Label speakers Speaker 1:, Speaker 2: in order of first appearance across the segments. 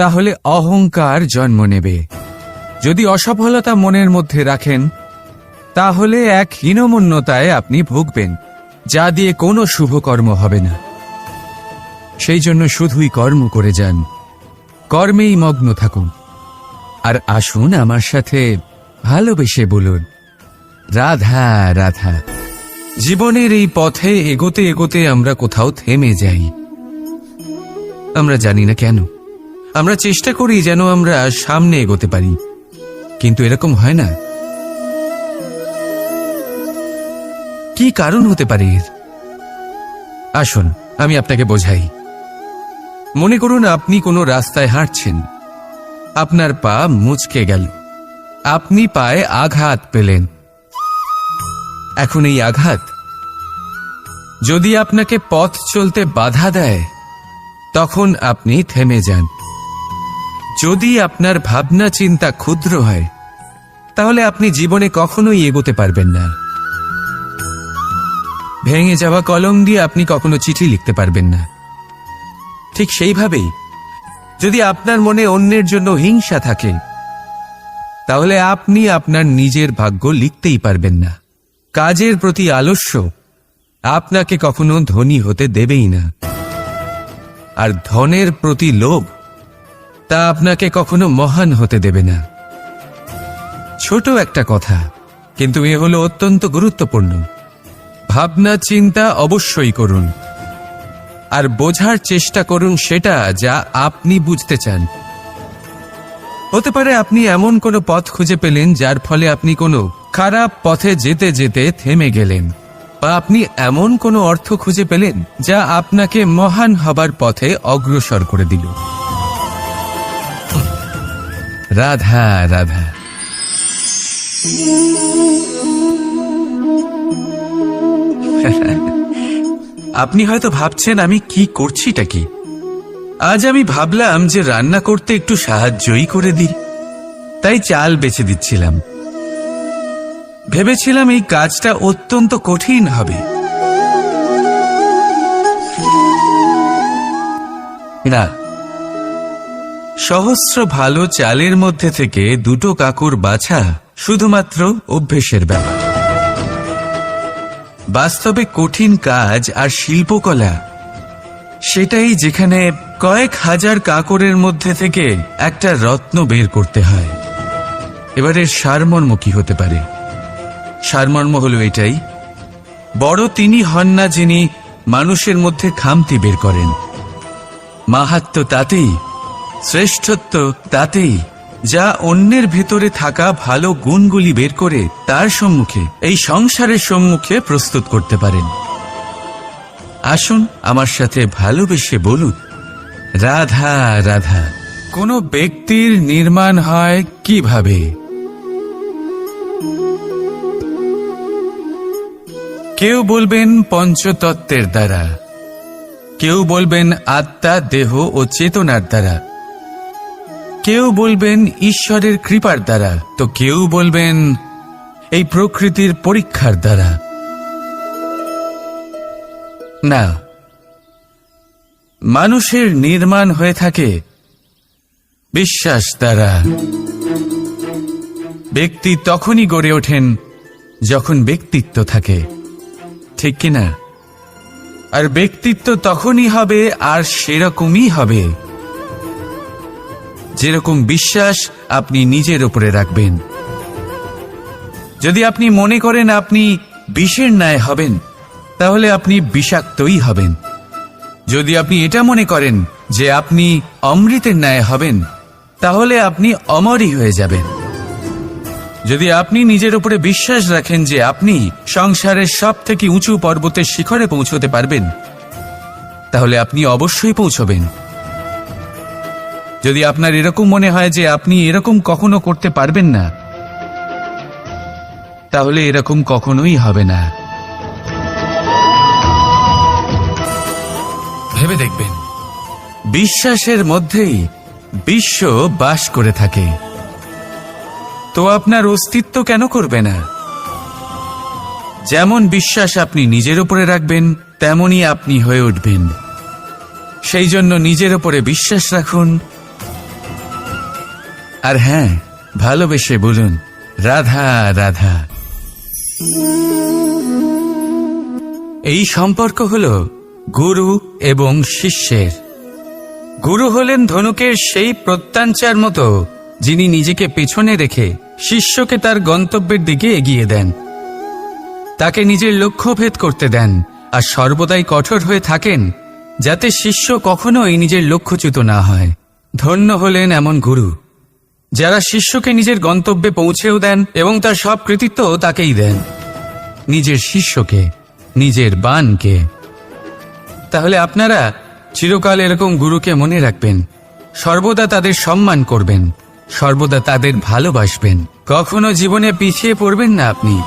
Speaker 1: তাহলে অহংকার জন্ম নেবে। যদি অসফলতা মনের মধ্যে রাখেন, তাহলে এক হীনমন্যতায় আপনি ভুগবেন, যা দিয়ে কোনো শুভকর্ম হবে না। সেই জন্য শুধুই কর্ম করে যান। কর্মেই মগ্ন থাকুন। আর আসুন আমার সাথে ভালোবেসে বলুন, রাধা রাধা। জীবনের এই পথে এগোতে এগোতে আমরা কোথাও থেমে যাই। আমরা জানি না কেন। আমরা চেষ্টা করি যেন আমরা সামনে এগোতে পারি। কিন্তু এরকম হয় না। কি কারণ হতে পারে এর? আসুন, আমি আপনাকে বোঝাই। মনে করুন আপনি কোনো রাস্তায় হাঁটছেন। আপনার পা মুচকে গেল। আপনি পায়ে আঘাত পেলেন। এখন এই আঘাত, যদি আপনাকে পথ চলতে বাধা দেয়, তখন আপনি থেমে যান। যদি আপনার ভাবনা চিন্তা ক্ষুদ্র হয়, তাহলে আপনি জীবনে কখনোই এগোতে পারবেন না। ভেঙে যাওয়া কলম দিয়ে আপনি কখনো চিঠি লিখতে পারবেন না। ঠিক সেইভাবেই, যদি আপনার মনে অন্যের জন্য হিংসা থাকে, তাহলে আপনি আপনার নিজের ভাগ্য লিখতেই পারবেন না। কাজের প্রতি আলস্য আপনাকে কখনো ধনী হতে দেবেই না। আর ধনের প্রতি লোভ তা আপনাকে কখনো মহান হতে দেবে না। ছোট একটা কথা, কিন্তু এ হলো অত্যন্ত গুরুত্বপূর্ণ। ভাবনা, চিন্তা অবশ্যই করুন। আর বোঝার চেষ্টা করুন সেটা যা আপনি বুঝতে চান। হতে পারে আপনি এমন কোনো পথ খুঁজে পেলেন যার ফলে আপনি কোনো খারাপ পথে যেতে যেতে থেমে গেলেন, বা আপনি এমন কোনো অর্থ খুঁজে পেলেন যা আপনাকে মহান হবার পথে অগ্রসর করে দিল। রাধা রাধা। আপনি হয়তো ভাবছেন আমি কি করছিটা কি? আজ আমি ভাবলাম যে রান্না করতে একটু সাহায্যই করে দিই। তাই চাল বেছে দিচ্ছিলাম। ভেবেছিলাম এই কাজটা অত্যন্ত কঠিন হবে। না সহস্র ভালো চালের মধ্যে থেকে দুটো কাকুর বাছা শুধুমাত্র অভ্যেসের ব্যাপার। বাস্তবে কঠিন কাজ আর শিল্পকলা, সেটাই যেখানে কয়েক হাজার কাকরের মধ্যে থেকে একটা রত্ন বের করতে হয়। এবারের সারমর্ম কি হতে পারে। সারমর্ম হলো এটাই, বড় তিনি হন না যিনি মানুষের মধ্যে খামতি বের করেন। মাহাত্ম তাতেই শ্রেষ্ঠত্ব তাতেই, যা অন্যের ভেতরে থাকা ভালো গুণগুলি বের করে তার সম্মুখে, এই সংসারের সম্মুখে প্রস্তুত করতে পারেন। আসুন আমার সাথে ভালোবেসে বলুন, রাধা রাধা, কোনো ব্যক্তির নির্মাণ হয় কীভাবে? কেউ বলবেন পঞ্চতত্ত্বের দ্বারা, কেউ বলবেন আত্মা, দেহ ও চেতনার দ্বারা কেউ বলবেন ঈশ্বরের কৃপার দ্বারা, তো কেউ বলবেন এই প্রকৃতির পরীক্ষার দ্বারা। না, মানুষের নির্মাণ হয়ে থাকে বিশ্বাস দ্বারা। ব্যক্তি তখনই গড়ে ওঠেন যখন ব্যক্তিত্ব থাকে, ঠিক কিনা? আর ব্যক্তিত্ব তখনই হবে আর সেরকমই হবে। যেরকম বিশ্বাস আপনি নিজের উপরে রাখবেন। যদি আপনি মনে করেন আপনি বিষের ন্যায় হবেন, তাহলে আপনি বিষাক্তই হবেন। যদি আপনি এটা মনে করেন যে আপনি অমৃতের ন্যায় হবেন, তাহলে আপনি অমরই হয়ে যাবেন। যদি আপনি নিজের উপরে বিশ্বাস রাখেন যে আপনি সংসারের সব থেকে উঁচু পর্বতের শিখরে পৌঁছতে পারবেন, তাহলে আপনি অবশ্যই পৌঁছবেন। যদি আপনার এরকম মনে হয় যে আপনি এরকম কখনো করতে পারবেন না, তাহলে এরকম কখনোই হবে না। ভেবে দেখবেন, বিশ্বাসের মধ্যেই বিশ্ব বাস করে থাকে। তো আপনার অস্তিত্ব কেন করবে না? যেমন বিশ্বাস আপনি নিজের উপরে রাখবেন, তেমনই আপনি হয়ে উঠবেন। সেই জন্য নিজের উপরে বিশ্বাস রাখুন আর হ্যাঁ ভালোবেসে বলুন, রাধা রাধা। এই সম্পর্ক হল গুরু এবং শিষ্যের। গুরু হলেন ধনুকের সেই প্রত্যাঞ্চার মতো, যিনি নিজেকে পেছনে রেখে শিষ্যকে তার গন্তব্যের দিকে এগিয়ে দেন। তাকে নিজের লক্ষ্য ভেদ করতে দেন আর সর্বদাই কঠোর হয়ে থাকেন, যাতে শিষ্য কখনোই নিজের লক্ষ্যচ্যুত না হয়। ধন্য হলেন এমন গুরু। যারা শিষ্যকে নিজের গন্তব্যে পৌঁছেও দেন এবং তার সব কৃতিত্ব তাকেই দেন। নিজের শিষ্যকে, নিজের বানকে তাহলে আপনারা চিরকাল এরকম গুরুকে মনে রাখবেন। সর্বদা তাদের সম্মান করবেন। সর্বদা তাদের ভালোবাসবেন। কখনো জীবনে পিছিয়ে পড়বেন না আপনি।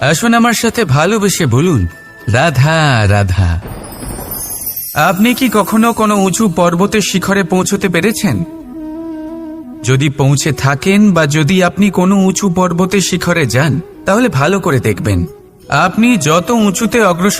Speaker 1: আসুন আমার সাথে ভালোবেসে বলুন, রাধা রাধা। আপনি কি কখনো কোনো উঁচু পর্বতের শিখরে পৌঁছতে পেরেছেন? যদি পৌঁছে থাকেন বা যদি আপনি কোনো উঁচু পর্বতের শিখরে যান, তাহলে ভালো করে দেখবেন। আপনি যত উঁচুতে অগ্রসর